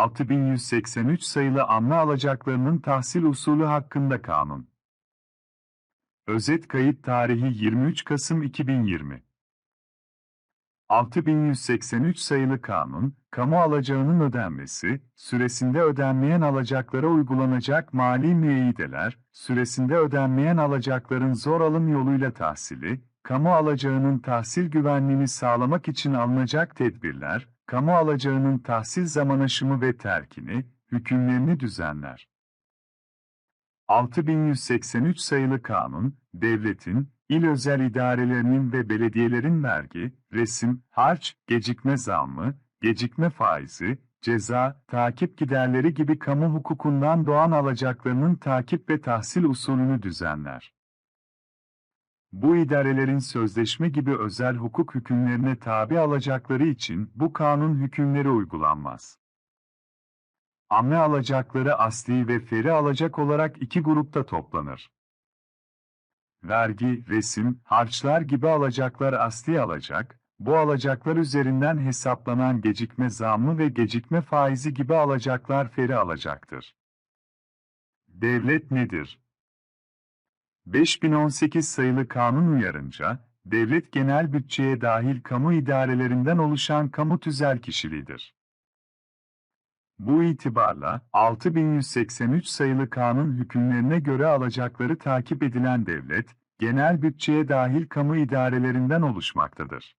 6183 sayılı anne alacaklarının tahsil usulü hakkında kanun. Özet kayıt tarihi 23 Kasım 2020. 6183 sayılı kanun, kamu alacağının ödenmesi, süresinde ödenmeyen alacaklara uygulanacak mali müeyyideler, süresinde ödenmeyen alacakların zor alım yoluyla tahsili, kamu alacağının tahsil güvenliğini sağlamak için alınacak tedbirler, kamu alacağının tahsil zaman aşımı ve terkini, hükümlerini düzenler. 6183 sayılı kanun, devletin, il özel idarelerinin ve belediyelerin vergi, resim, harç, gecikme zammı, gecikme faizi, ceza, takip giderleri gibi kamu hukukundan doğan alacaklarının takip ve tahsil usulünü düzenler. Bu idarelerin sözleşme gibi özel hukuk hükümlerine tabi alacakları için bu kanun hükümleri uygulanmaz. Amme alacakları asli ve feri alacak olarak iki grupta toplanır. Vergi, resim, harçlar gibi alacaklar asli alacak, bu alacaklar üzerinden hesaplanan gecikme zammı ve gecikme faizi gibi alacaklar feri alacaktır. Devlet nedir? 5018 sayılı kanun uyarınca, devlet genel bütçeye dahil kamu idarelerinden oluşan kamu tüzel kişiliğidir. Bu itibarla 6183 sayılı kanun hükümlerine göre alacakları takip edilen devlet, genel bütçeye dahil kamu idarelerinden oluşmaktadır.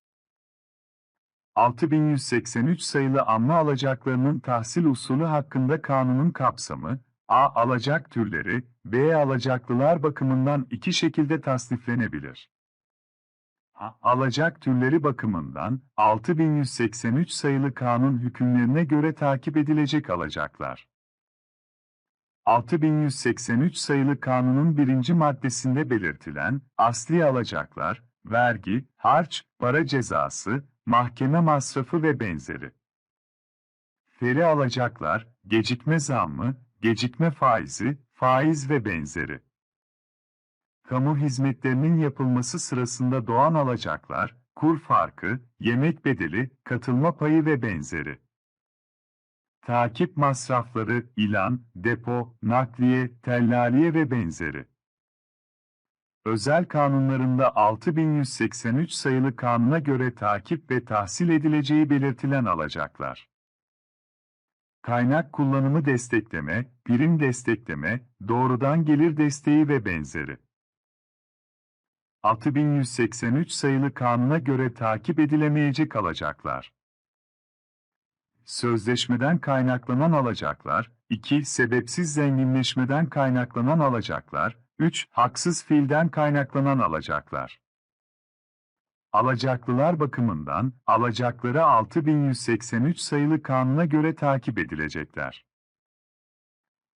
6183 sayılı anma alacaklarının tahsil usulü hakkında kanunun kapsamı, A. Alacak türleri, B. Alacaklılar bakımından iki şekilde tasniflenebilir. A. Alacak türleri bakımından 6183 sayılı kanun hükümlerine göre takip edilecek alacaklar. 6183 sayılı kanunun birinci maddesinde belirtilen asli alacaklar, vergi, harç, para cezası, mahkeme masrafı ve benzeri. Feri alacaklar, gecikme zammı, gecikme faizi, faiz ve benzeri. Kamu hizmetlerinin yapılması sırasında doğan alacaklar, kur farkı, yemek bedeli, katılma payı ve benzeri. Takip masrafları, ilan, depo, nakliye, tellaliye ve benzeri. Özel kanunlarında 6183 sayılı kanuna göre takip ve tahsil edileceği belirtilen alacaklar. Kaynak kullanımı destekleme, prim destekleme, doğrudan gelir desteği ve benzeri. 6183 sayılı kanuna göre takip edilemeyecek alacaklar. Sözleşmeden kaynaklanan alacaklar, 2. Sebepsiz zenginleşmeden kaynaklanan alacaklar, 3. Haksız fiilden kaynaklanan alacaklar. Alacaklılar bakımından, alacakları 6183 sayılı kanuna göre takip edilecekler.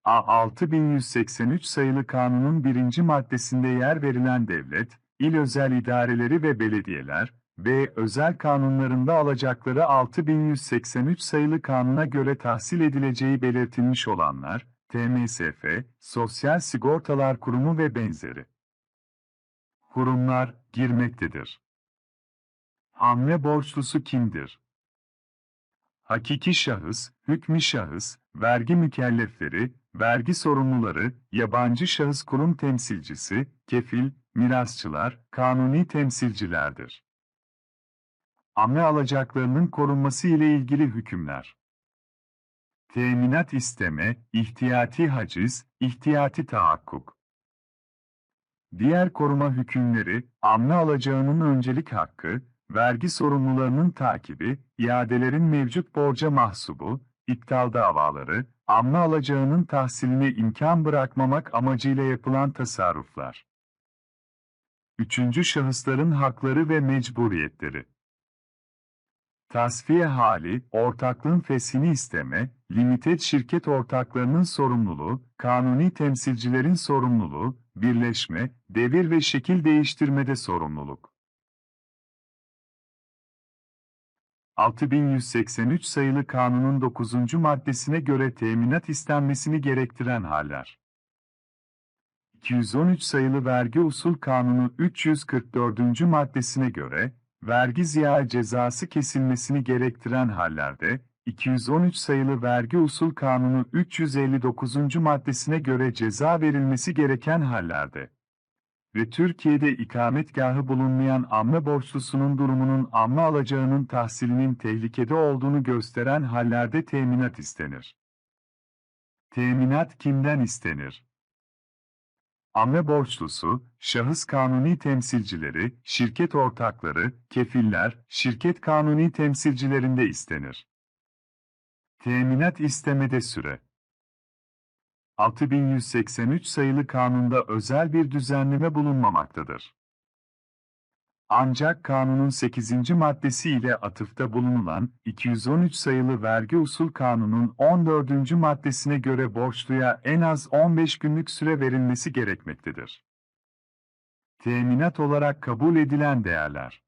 A. 6183 sayılı kanunun birinci maddesinde yer verilen devlet, il özel idareleri ve belediyeler, B. Özel kanunlarında alacakları 6183 sayılı kanuna göre tahsil edileceği belirtilmiş olanlar, TMSF, Sosyal Sigortalar Kurumu ve benzeri. Kurumlar, girmektedir. Hamle borçlusu kimdir? Hakiki şahıs, hükmü şahıs, vergi mükellefleri, vergi sorumluları, yabancı şahıs kurum temsilcisi, kefil, mirasçılar, kanuni temsilcilerdir. Amne alacaklarının korunması ile ilgili hükümler. Teminat isteme, ihtiyati haciz, ihtiyati tahakkuk. Diğer koruma hükümleri, amne alacağının öncelik hakkı, vergi sorumlularının takibi, iadelerin mevcut borca mahsubu, iptal davaları, amne alacağının tahsiline imkan bırakmamak amacıyla yapılan tasarruflar. Üçüncü şahısların hakları ve mecburiyetleri. Tasfiye hali, ortaklığın feshini isteme, limited şirket ortaklarının sorumluluğu, kanuni temsilcilerin sorumluluğu, birleşme, devir ve şekil değiştirmede sorumluluk. 6183 sayılı kanunun 9. maddesine göre teminat istenmesini gerektiren haller. 213 sayılı vergi usul kanunu 344. maddesine göre, vergi ziyağı cezası kesilmesini gerektiren hallerde, 213 sayılı Vergi Usul Kanunu 359. maddesine göre ceza verilmesi gereken hallerde ve Türkiye'de ikametgahı bulunmayan amme borçlusunun durumunun amme alacağının tahsilinin tehlikede olduğunu gösteren hallerde teminat istenir. Teminat kimden istenir? Amme borçlusu, şahıs kanuni temsilcileri, şirket ortakları, kefiller, şirket kanuni temsilcilerinde istenir. Teminat istemede süre 6183 sayılı kanunda özel bir düzenleme bulunmamaktadır. Ancak kanunun 8. maddesi ile atıfta bulunulan 213 sayılı vergi usul kanunun 14. maddesine göre borçluya en az 15 günlük süre verilmesi gerekmektedir. Teminat olarak kabul edilen değerler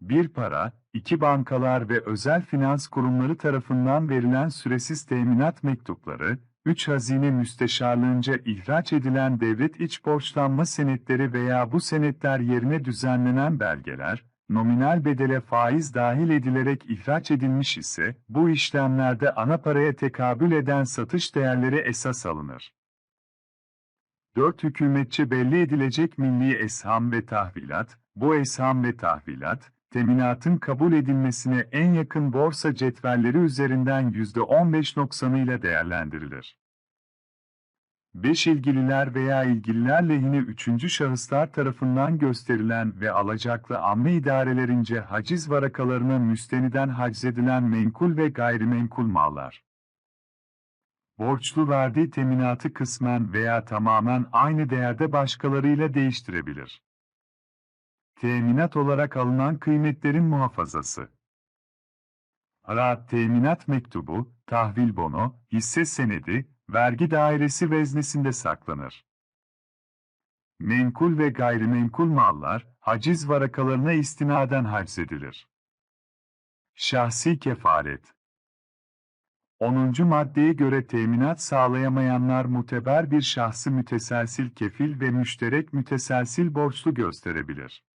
bir para, iki bankalar ve özel finans kurumları tarafından verilen süresiz teminat mektupları, 3 hazine müsteşarlığınca ihraç edilen devlet iç borçlanma senetleri veya bu senetler yerine düzenlenen belgeler, nominal bedele faiz dahil edilerek ihraç edilmiş ise, bu işlemlerde ana paraya tekabül eden satış değerleri esas alınır. 4 hükümetçe belli edilecek milli esham ve tahvilat, bu esham ve tahvilat, teminatın kabul edilmesine en yakın borsa cetvelleri üzerinden %15 noksanıyla değerlendirilir. 5 ilgililer veya ilgililer lehine üçüncü şahıslar tarafından gösterilen ve alacaklı amme idarelerince haciz varakalarına müsteniden haczedilen menkul ve gayrimenkul mallar. Borçlu verdiği teminatı kısmen veya tamamen aynı değerde başkalarıyla değiştirebilir. Teminat olarak alınan kıymetlerin muhafazası. Ara teminat mektubu, tahvil bono, hisse senedi, vergi dairesi veznesinde saklanır. Menkul ve gayrimenkul mallar, haciz varakalarına istinaden haczedilir. Şahsi kefaret 10. maddeye göre teminat sağlayamayanlar muteber bir şahsı müteselsil kefil ve müşterek müteselsil borçlu gösterebilir.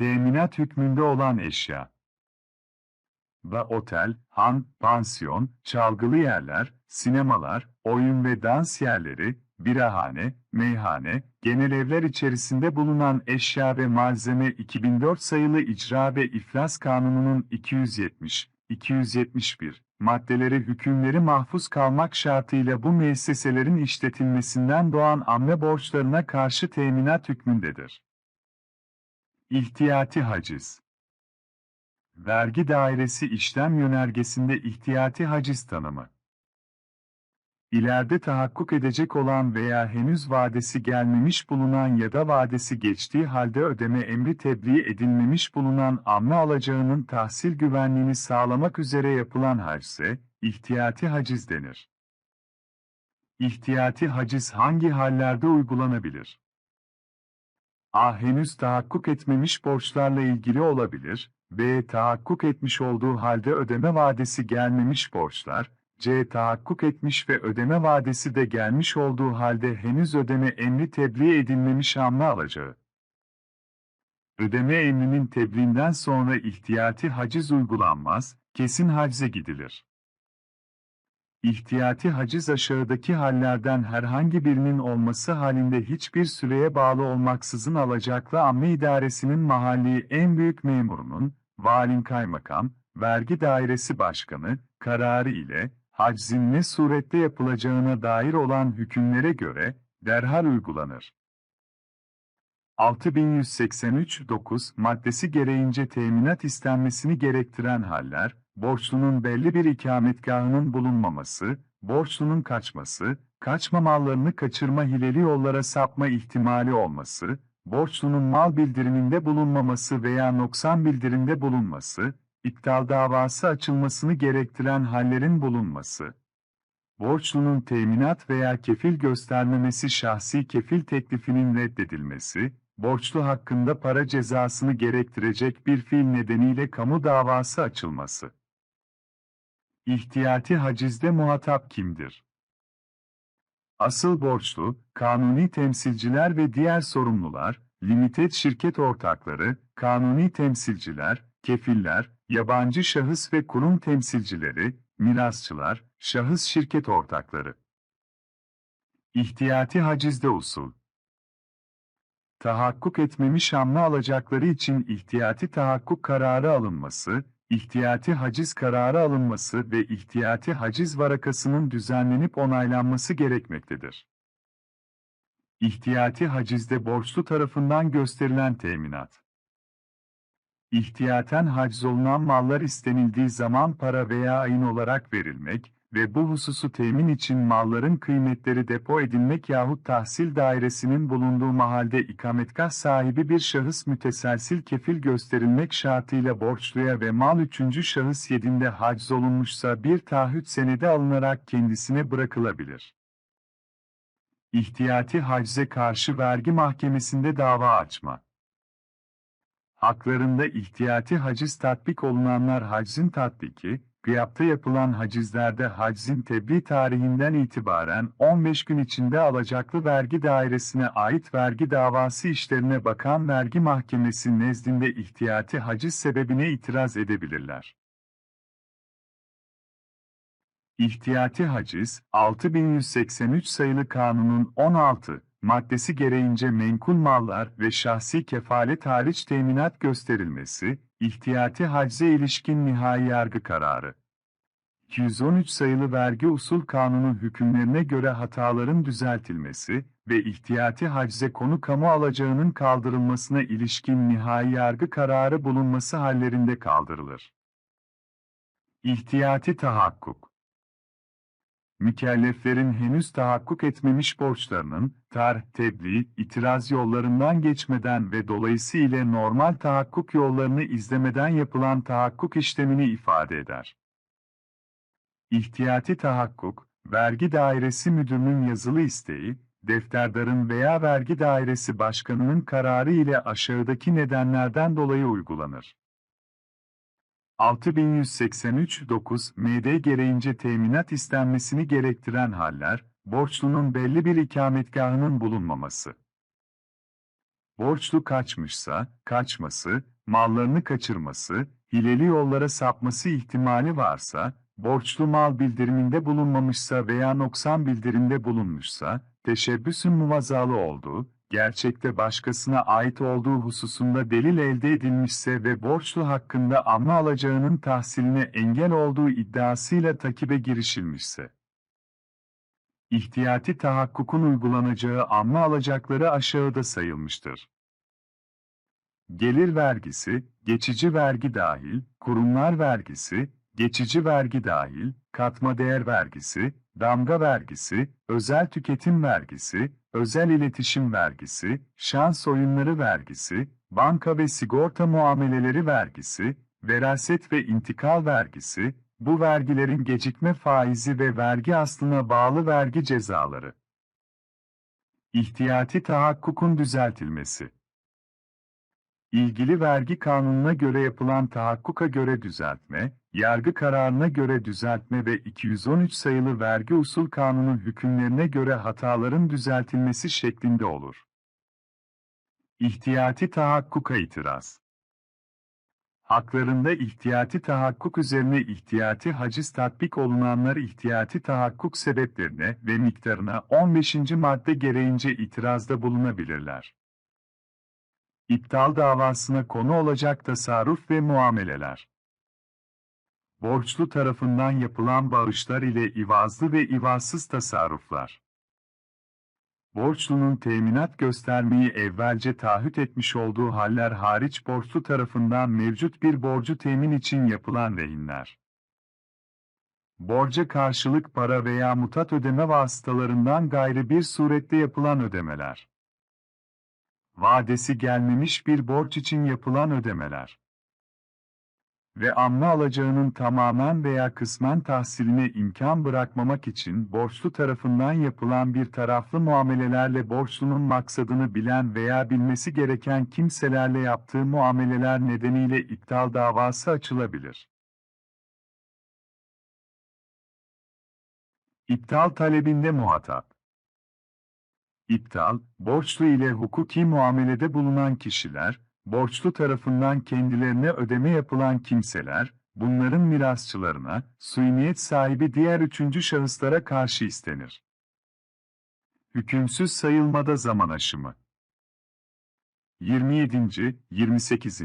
Teminat hükmünde olan eşya ve otel, han, pansiyon, çalgılı yerler, sinemalar, oyun ve dans yerleri, birahane, meyhane, genel evler içerisinde bulunan eşya ve malzeme 2004 sayılı İcra ve İflas Kanunu'nun 270, 271 maddeleri hükümleri mahfuz kalmak şartıyla bu müesseselerin işletilmesinden doğan amme borçlarına karşı teminat hükmündedir. İhtiyati haciz Vergi dairesi işlem yönergesinde ihtiyati haciz tanımı. İleride tahakkuk edecek olan veya henüz vadesi gelmemiş bulunan ya da vadesi geçtiği halde ödeme emri tebliğ edilmemiş bulunan amme alacağının tahsil güvenliğini sağlamak üzere yapılan hacse, ihtiyati haciz denir. İhtiyati haciz hangi hallerde uygulanabilir? A. Henüz tahakkuk etmemiş borçlarla ilgili olabilir, B. Tahakkuk etmiş olduğu halde ödeme vadesi gelmemiş borçlar, C. Tahakkuk etmiş ve ödeme vadesi de gelmiş olduğu halde henüz ödeme emri tebliğ edilmemiş amme alacağı. Ödeme emrinin tebliğinden sonra ihtiyati haciz uygulanmaz, kesin hacize gidilir. İhtiyati haciz aşağıdaki hallerden herhangi birinin olması halinde hiçbir süreye bağlı olmaksızın alacaklı amme idaresinin mahalli en büyük memurunun, valin kaymakam, vergi dairesi başkanı, kararı ile, haczin ne surette yapılacağına dair olan hükümlere göre, derhal uygulanır. 6183-9 maddesi gereğince teminat istenmesini gerektiren haller, borçlunun belli bir ikametgahının bulunmaması, borçlunun kaçması, kaçma mallarını kaçırma hileli yollara sapma ihtimali olması, borçlunun mal bildiriminde bulunmaması veya noksan bildirimde bulunması, iptal davası açılmasını gerektiren hallerin bulunması, borçlunun teminat veya kefil göstermemesi şahsi kefil teklifinin reddedilmesi, borçlu hakkında para cezasını gerektirecek bir fiil nedeniyle kamu davası açılması. İhtiyati hacizde muhatap kimdir? Asıl borçlu, kanuni temsilciler ve diğer sorumlular, limited şirket ortakları, kanuni temsilciler, kefiller, yabancı şahıs ve kurum temsilcileri, mirasçılar, şahıs şirket ortakları. İhtiyati hacizde usul. Tahakkuk etmemiş hamle alacakları için ihtiyati tahakkuk kararı alınması, ihtiyati haciz kararı alınması ve ihtiyati haciz varakasının düzenlenip onaylanması gerekmektedir. İhtiyati hacizde borçlu tarafından gösterilen teminat. İhtiyaten haczolunan mallar istenildiği zaman para veya ayın olarak verilmek ve bu hususu temin için malların kıymetleri depo edilmek yahut tahsil dairesinin bulunduğu mahalde ikametgah sahibi bir şahıs müteselsil kefil gösterilmek şartıyla borçluya ve mal üçüncü şahıs yedinde haczolunmuşsa bir taahhüt senedi alınarak kendisine bırakılabilir. İhtiyati hacze karşı vergi mahkemesinde dava açma. Haklarında ihtiyati haciz tatbik olunanlar haczin tatbiki, gıyapta yapılan hacizlerde haczin tebliğ tarihinden itibaren 15 gün içinde alacaklı vergi dairesine ait vergi davası işlerine bakan vergi mahkemesi nezdinde ihtiyati haciz sebebine itiraz edebilirler. İhtiyati haciz, 6183 sayılı kanunun 16 maddesi gereğince menkul mallar ve şahsi kefalet hariç teminat gösterilmesi, ihtiyati hacze ilişkin nihai yargı kararı. 213 sayılı vergi usul kanunu hükümlerine göre hataların düzeltilmesi ve ihtiyati hacze konu kamu alacağının kaldırılmasına ilişkin nihai yargı kararı bulunması hallerinde kaldırılır. İhtiyati tahakkuk mükelleflerin henüz tahakkuk etmemiş borçlarının, tar, tebliğ, itiraz yollarından geçmeden ve dolayısıyla normal tahakkuk yollarını izlemeden yapılan tahakkuk işlemini ifade eder. İhtiyati tahakkuk, vergi dairesi müdürünün yazılı isteği, defterdarın veya vergi dairesi başkanının kararı ile aşağıdaki nedenlerden dolayı uygulanır. 6183-9 MD gereğince teminat istenmesini gerektiren haller, borçlunun belli bir ikametgahının bulunmaması. Borçlu kaçmışsa, kaçması, mallarını kaçırması, hileli yollara sapması ihtimali varsa, borçlu mal bildiriminde bulunmamışsa veya noksan bildirimde bulunmuşsa, teşebbüsün muvazalı olduğu, gerçekte başkasına ait olduğu hususunda delil elde edilmişse ve borçlu hakkında amma alacağının tahsiline engel olduğu iddiasıyla takibe girişilmişse. İhtiyati tahakkukun uygulanacağı amma alacakları aşağıda sayılmıştır. Gelir vergisi, geçici vergi dahil, kurumlar vergisi, geçici vergi dahil, katma değer vergisi, damga vergisi, özel tüketim vergisi, özel iletişim vergisi, şans oyunları vergisi, banka ve sigorta muameleleri vergisi, veraset ve intikal vergisi, bu vergilerin gecikme faizi ve vergi aslına bağlı vergi cezaları. İhtiyati tahakkukun düzeltilmesi İlgili vergi kanununa göre yapılan tahakkuka göre düzeltme, yargı kararına göre düzeltme ve 213 sayılı vergi usul kanunu hükümlerine göre hataların düzeltilmesi şeklinde olur. İhtiyati tahakkuka itiraz Haklarında ihtiyati tahakkuk üzerine ihtiyati haciz tatbik olunanlar ihtiyati tahakkuk sebeplerine ve miktarına 15. madde gereğince itirazda bulunabilirler. İptal davasına konu olacak tasarruf ve muameleler. Borçlu tarafından yapılan bağışlar ile ivazlı ve ivazsız tasarruflar. Borçlunun teminat göstermeyi evvelce taahhüt etmiş olduğu haller hariç borçlu tarafından mevcut bir borcu temin için yapılan rehinler. Borca karşılık para veya mutat ödeme vasıtalarından gayrı bir surette yapılan ödemeler vadesi gelmemiş bir borç için yapılan ödemeler ve amna alacağının tamamen veya kısmen tahsiline imkan bırakmamak için borçlu tarafından yapılan bir taraflı muamelelerle borçlunun maksadını bilen veya bilmesi gereken kimselerle yaptığı muameleler nedeniyle iptal davası açılabilir. İptal talebinde muhatap İptal, borçlu ile hukuki muamelede bulunan kişiler, borçlu tarafından kendilerine ödeme yapılan kimseler, bunların mirasçılarına, suiniyet sahibi diğer üçüncü şahıslara karşı istenir. Hükümsüz sayılmada zaman aşımı 27., 28.,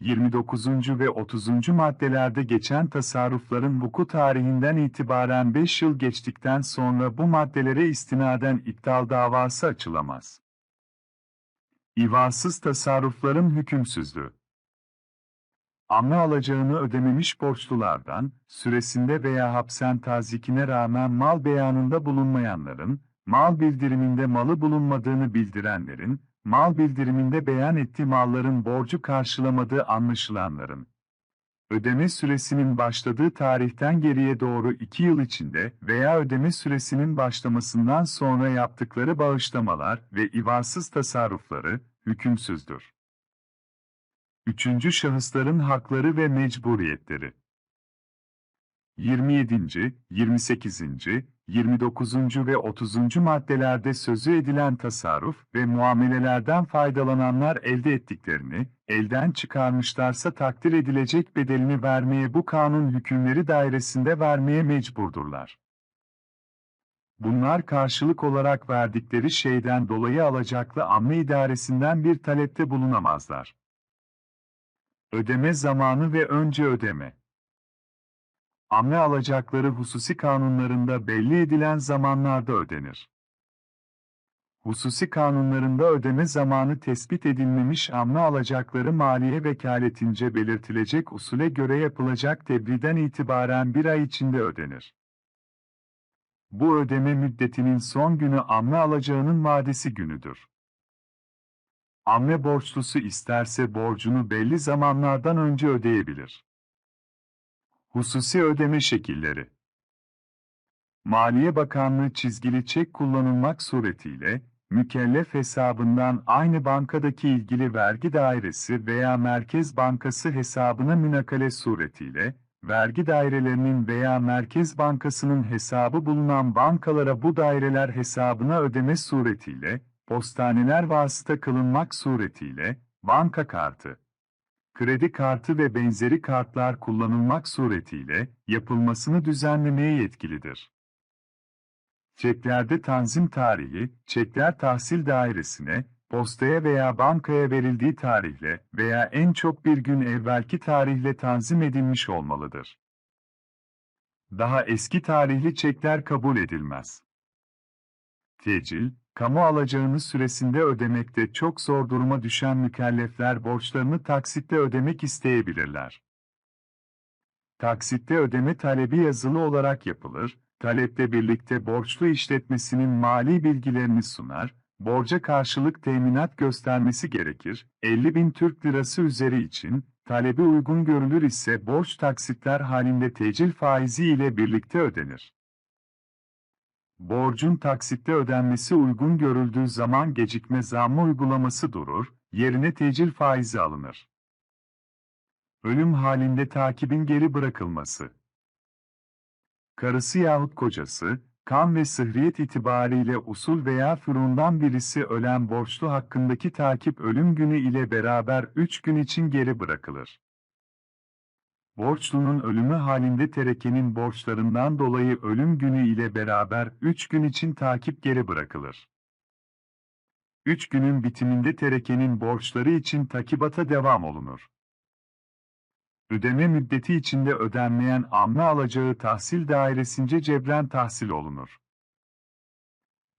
29. ve 30. maddelerde geçen tasarrufların vuku tarihinden itibaren 5 yıl geçtikten sonra bu maddelere istinaden iptal davası açılamaz. İvasız tasarrufların hükümsüzlüğü Amme alacağını ödememiş borçlulardan, süresinde veya hapsen tazikine rağmen mal beyanında bulunmayanların, mal bildiriminde malı bulunmadığını bildirenlerin, mal bildiriminde beyan ettiği malların borcu karşılamadığı anlaşılanların, ödeme süresinin başladığı tarihten geriye doğru 2 yıl içinde veya ödeme süresinin başlamasından sonra yaptıkları bağışlamalar ve ivasız tasarrufları, hükümsüzdür. Üçüncü şahısların hakları ve mecburiyetleri 27., 28., 29. ve 30. maddelerde sözü edilen tasarruf ve muamelelerden faydalananlar elde ettiklerini, elden çıkarmışlarsa takdir edilecek bedelini vermeye bu kanun hükümleri dairesinde vermeye mecburdurlar. Bunlar karşılık olarak verdikleri şeyden dolayı alacaklı amme idaresinden bir talepte bulunamazlar. Ödeme zamanı ve önce ödeme Amme alacakları hususi kanunlarında belli edilen zamanlarda ödenir. Hususi kanunlarında ödeme zamanı tespit edilmemiş amme alacakları maliye vekaletince belirtilecek usule göre yapılacak tebriden itibaren bir ay içinde ödenir. Bu ödeme müddetinin son günü amme alacağının vadesi günüdür. Amme borçlusu isterse borcunu belli zamanlardan önce ödeyebilir. Hususi ödeme şekilleri. Maliye Bakanlığı çizgili çek kullanılmak suretiyle, mükellef hesabından aynı bankadaki ilgili vergi dairesi veya Merkez Bankası hesabına münakale suretiyle, vergi dairelerinin veya Merkez Bankası'nın hesabı bulunan bankalara bu daireler hesabına ödeme suretiyle, postaneler vasıta kılınmak suretiyle, banka kartı, kredi kartı ve benzeri kartlar kullanılmak suretiyle yapılmasını düzenlemeye yetkilidir. Çeklerde tanzim tarihi, çekler tahsil dairesine, postaya veya bankaya verildiği tarihle veya en çok bir gün evvelki tarihle tanzim edilmiş olmalıdır. Daha eski tarihli çekler kabul edilmez. Tecil, kamu alacağını süresinde ödemekte çok zor duruma düşen mükellefler borçlarını taksitte ödemek isteyebilirler. Taksitte ödeme talebi yazılı olarak yapılır, talepte birlikte borçlu işletmesinin mali bilgilerini sunar, borca karşılık teminat göstermesi gerekir, 50 bin Türk lirası üzeri için, talebi uygun görülür ise borç taksitler halinde tecil faizi ile birlikte ödenir. Borcun taksitte ödenmesi uygun görüldüğü zaman gecikme zammı uygulaması durur, yerine tecil faizi alınır. Ölüm halinde takibin geri bırakılması. Karısı yahut kocası, kan ve sıhriyet itibariyle usul veya fırundan birisi ölen borçlu hakkındaki takip ölüm günü ile beraber 3 gün için geri bırakılır. Borçlunun ölümü halinde terekenin borçlarından dolayı ölüm günü ile beraber 3 gün için takip geri bırakılır. 3 günün bitiminde terekenin borçları için takibata devam olunur. Ödeme müddeti içinde ödenmeyen amme alacağı tahsil dairesince cebren tahsil olunur.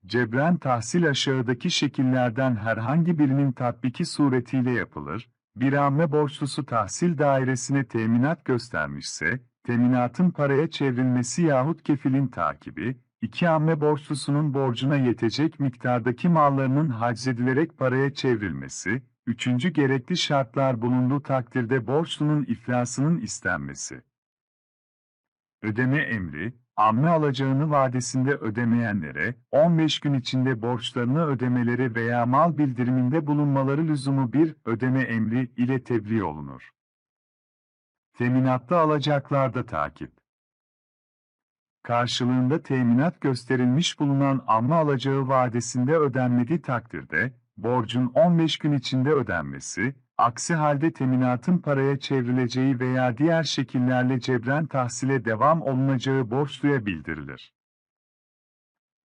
Cebren tahsil aşağıdaki şekillerden herhangi birinin tatbiki suretiyle yapılır, bir amme borçlusu tahsil dairesine teminat göstermişse, teminatın paraya çevrilmesi yahut kefilin takibi, iki amme borçlusunun borcuna yetecek miktardaki mallarının haczedilerek paraya çevrilmesi, üçüncü gerekli şartlar bulunduğu takdirde borçlunun iflasının istenmesi. Ödeme emri, amme alacağını vadesinde ödemeyenlere, 15 gün içinde borçlarını ödemeleri veya mal bildiriminde bulunmaları lüzumu bir ödeme emri ile tebliğ olunur. Teminatlı alacaklarda takip. Karşılığında teminat gösterilmiş bulunan amme alacağı vadesinde ödenmediği takdirde, borcun 15 gün içinde ödenmesi, Aksi halde teminatın paraya çevrileceği veya diğer şekillerle cebren tahsile devam olunacağı borçluya bildirilir.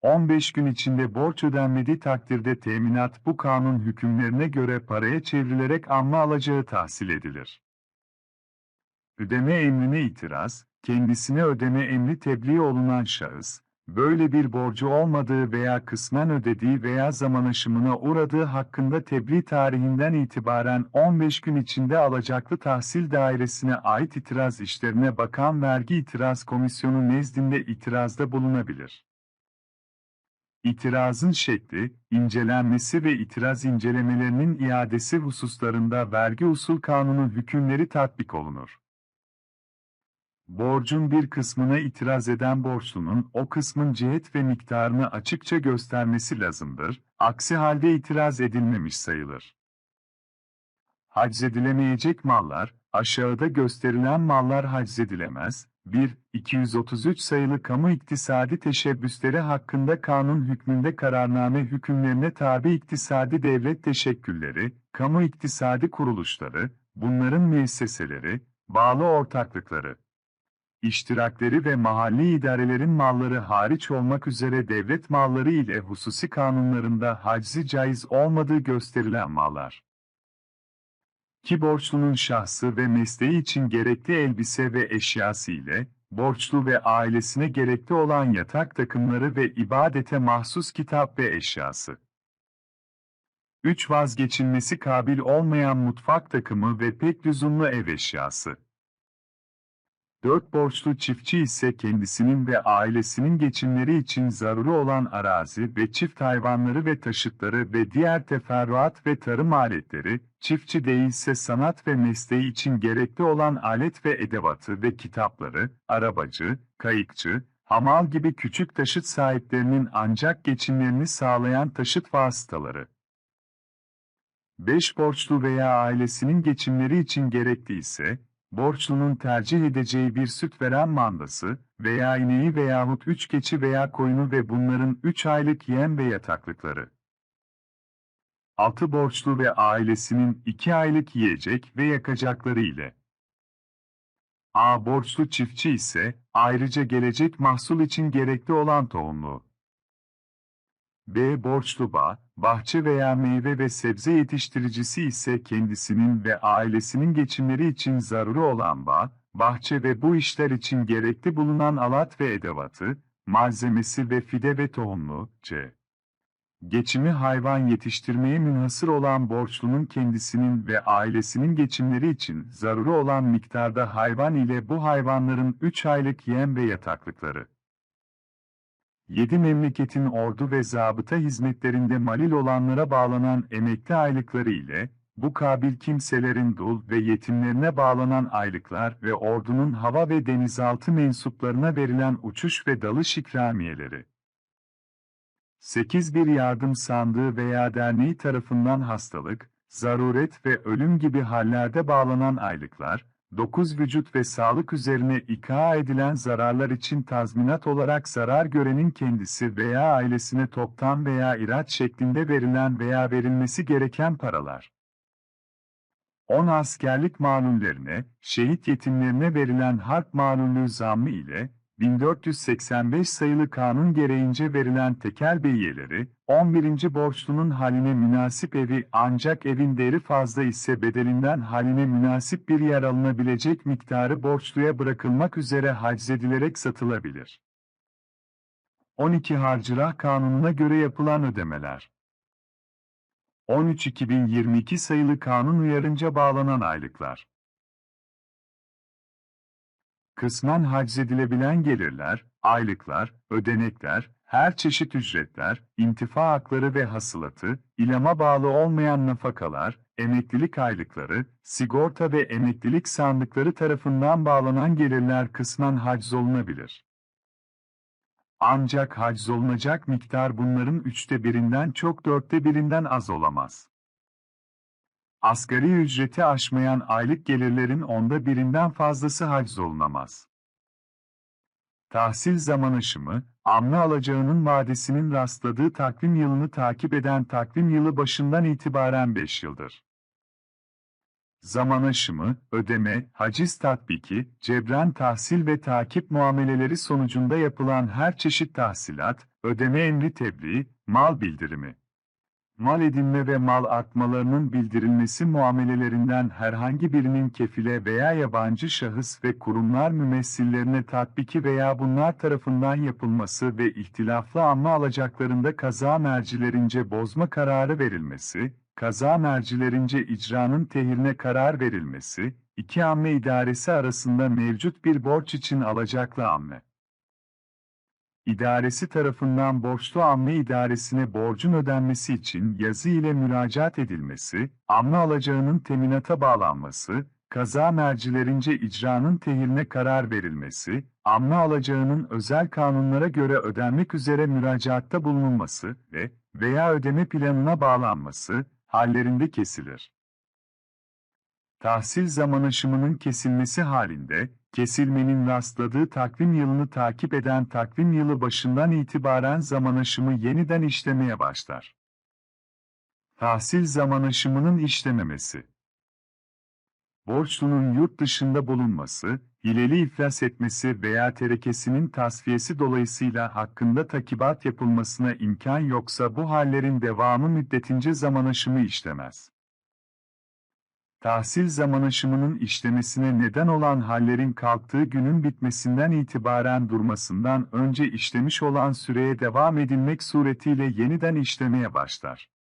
15 gün içinde borç ödenmediği takdirde teminat bu kanun hükümlerine göre paraya çevrilerek anma alacağı tahsil edilir. Ödeme emrine itiraz, kendisine ödeme emri tebliğ olunan şahıs, böyle bir borcu olmadığı veya kısmen ödediği veya zaman aşımına uğradığı hakkında tebliğ tarihinden itibaren 15 gün içinde alacaklı tahsil dairesine ait itiraz işlerine bakan Vergi İtiraz Komisyonu nezdinde itirazda bulunabilir. İtirazın şekli, incelenmesi ve itiraz incelemelerinin iadesi hususlarında vergi usul kanunu hükümleri tatbik olunur. Borcun bir kısmına itiraz eden borçlunun o kısmın cihet ve miktarını açıkça göstermesi lazımdır, aksi halde itiraz edilmemiş sayılır. Haczedilemeyecek mallar, aşağıda gösterilen mallar haczedilemez, 1. 233 sayılı kamu iktisadi teşebbüsleri hakkında kanun hükmünde kararname hükümlerine tabi iktisadi devlet teşekkülleri, kamu iktisadi kuruluşları, bunların müesseseleri, bağlı ortaklıkları, iştirakleri ve mahalli idarelerin malları hariç olmak üzere devlet malları ile hususi kanunlarında haczi caiz olmadığı gösterilen mallar. Ki borçlunun şahsı ve mesleği için gerekli elbise ve eşyası ile, borçlu ve ailesine gerekli olan yatak takımları ve ibadete mahsus kitap ve eşyası. 3. Vazgeçilmesi kabil olmayan mutfak takımı ve pek lüzumlu ev eşyası. 4 borçlu çiftçi ise kendisinin ve ailesinin geçimleri için zaruri olan arazi ve çift hayvanları ve taşıtları ve diğer teferruat ve tarım aletleri, çiftçi değilse sanat ve mesleği için gerekli olan alet ve edevatı ve kitapları, arabacı, kayıkçı, hamal gibi küçük taşıt sahiplerinin ancak geçimlerini sağlayan taşıt vasıtaları. 5 borçlu veya ailesinin geçimleri için gerekli ise, borçlunun tercih edeceği bir süt veren mandası veya ineği veyahut üç keçi veya koyunu ve bunların üç aylık yem ve yataklıkları. Altı borçlu ve ailesinin iki aylık yiyecek ve yakacakları ile. A borçlu çiftçi ise ayrıca gelecek mahsul için gerekli olan tohumlu. B. Borçlu bağ, bahçe veya meyve ve sebze yetiştiricisi ise kendisinin ve ailesinin geçimleri için zaruri olan bağ, bahçe ve bu işler için gerekli bulunan alat ve edevatı, malzemesi ve fide ve tohumlu, c. Geçimi hayvan yetiştirmeye münhasır olan borçlunun kendisinin ve ailesinin geçimleri için zaruri olan miktarda hayvan ile bu hayvanların 3 aylık yem ve yataklıkları. Yedi memleketin ordu ve zabıta hizmetlerinde malil olanlara bağlanan emekli aylıkları ile, bu kabil kimselerin dul ve yetimlerine bağlanan aylıklar ve ordunun hava ve denizaltı mensuplarına verilen uçuş ve dalış ikramiyeleri. 8. Bir yardım sandığı veya derneği tarafından hastalık, zaruret ve ölüm gibi hallerde bağlanan aylıklar, 9 vücut ve sağlık üzerine ika edilen zararlar için tazminat olarak zarar görenin kendisi veya ailesine toptan veya iraç şeklinde verilen veya verilmesi gereken paralar. 10 askerlik malullerine, şehit yetimlerine verilen harp malullü zammı ile, 1485 sayılı kanun gereğince verilen tekel beyiyeleri, 11. borçlunun haline münasip evi ancak evin değeri fazla ise bedelinden haline münasip bir yer alınabilecek miktarı borçluya bırakılmak üzere haczedilerek satılabilir. 12 Harcırah Kanunu'na göre yapılan ödemeler 13-2022 sayılı kanun uyarınca bağlanan aylıklar kısmen haczedilebilen gelirler, aylıklar, ödenekler, her çeşit ücretler, intifa hakları ve hasılatı, ilama bağlı olmayan nafakalar, emeklilik aylıkları, sigorta ve emeklilik sandıkları tarafından bağlanan gelirler kısmen haczolunabilir. Ancak haczolunacak miktar bunların üçte birinden çok dörtte birinden az olamaz. Asgari ücreti aşmayan aylık gelirlerin onda birinden fazlası haczolunamaz. Tahsil zaman aşımı, amne alacağının vadesinin rastladığı takvim yılını takip eden takvim yılı başından itibaren 5 yıldır. zaman aşımı, ödeme, haciz tatbiki, cebren tahsil ve takip muameleleri sonucunda yapılan her çeşit tahsilat, ödeme emri tebliğ, mal bildirimi. Mal edinme ve mal artmalarının bildirilmesi muamelelerinden herhangi birinin kefile veya yabancı şahıs ve kurumlar mümessillerine tatbiki veya bunlar tarafından yapılması ve ihtilaflı amma alacaklarında kaza mercilerince bozma kararı verilmesi, kaza mercilerince icranın tehirine karar verilmesi, iki amme idaresi arasında mevcut bir borç için alacaklı amme idaresi tarafından borçlu amme idaresine borcun ödenmesi için yazı ile müracaat edilmesi, amme alacağının teminata bağlanması, kaza mercilerince icranın tehirine karar verilmesi, amme alacağının özel kanunlara göre ödenmek üzere müracaatta bulunulması ve veya ödeme planına bağlanması, hallerinde kesilir. Tahsil zaman aşımının kesilmesi halinde, kesilmenin rastladığı takvim yılını takip eden takvim yılı başından itibaren zaman aşımı yeniden işlemeye başlar. Tahsil zaman aşımının işlememesi Borçlunun yurt dışında bulunması, hileli iflas etmesi veya terekesinin tasfiyesi dolayısıyla hakkında takibat yapılmasına imkan yoksa bu hallerin devamı müddetince zaman aşımı işlemez tahsil zaman aşımının işlemesine neden olan hallerin kalktığı günün bitmesinden itibaren durmasından önce işlemiş olan süreye devam edilmek suretiyle yeniden işlemeye başlar.